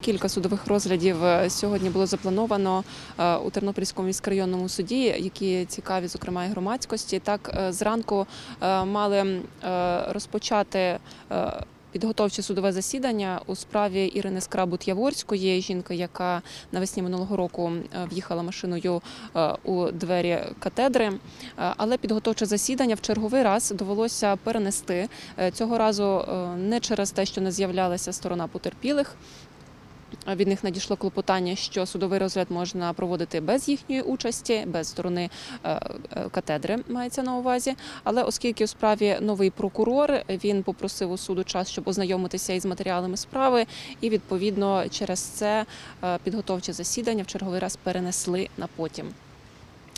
Кілька судових розглядів е, сьогодні було заплановано е, у Тернопільському міськрайонному суді, які цікаві, зокрема, і громадськості. Так, е, зранку мали розпочати підготовче судове засідання у справі Ірини Скрабут Яворської, жінки, яка навесні минулого року в'їхала машиною у двері катедри. Але підготовче засідання в черговий раз довелося перенести цього разу не через те, що не з'являлася сторона потерпілих. Від них надійшло клопотання, що судовий розгляд можна проводити без їхньої участі, без сторони е, е, катедри мається на увазі. Але оскільки у справі новий прокурор, він попросив у суду час, щоб ознайомитися із матеріалами справи, і відповідно через це е, підготовче засідання в черговий раз перенесли на потім.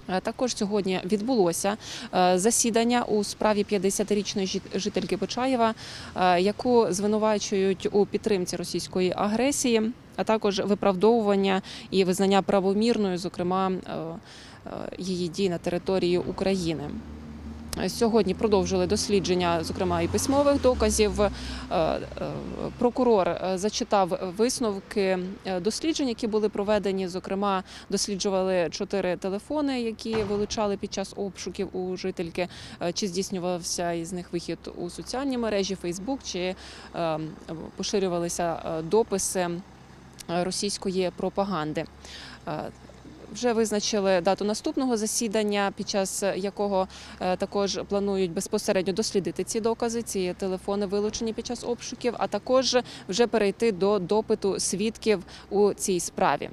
Е, Також сьогодні відбулося е, засідання у справі 50-річної жительки Почаєва, е, яку звинувачують у підтримці російської агресії, а також виправдовування і визнання правомірною, зокрема її дій на території України. Сьогодні продовжили дослідження, зокрема і письмових доказів. Е, е, Прокурор е, зачитав висновки досліджень, які були проведені. Зокрема, досліджували чотири телефони, які вилучали під час обшуків у жительки. Чи здійснювався із них вихід у соціальні мережі, Фейсбук, чи поширювалися дописи російської пропаганди. Е, Вже визначили дату наступного засідання, під час якого е, також планують безпосередньо дослідити ці докази, ці телефони вилучені під час обшуків, а також вже перейти до допиту свідків у цій справі.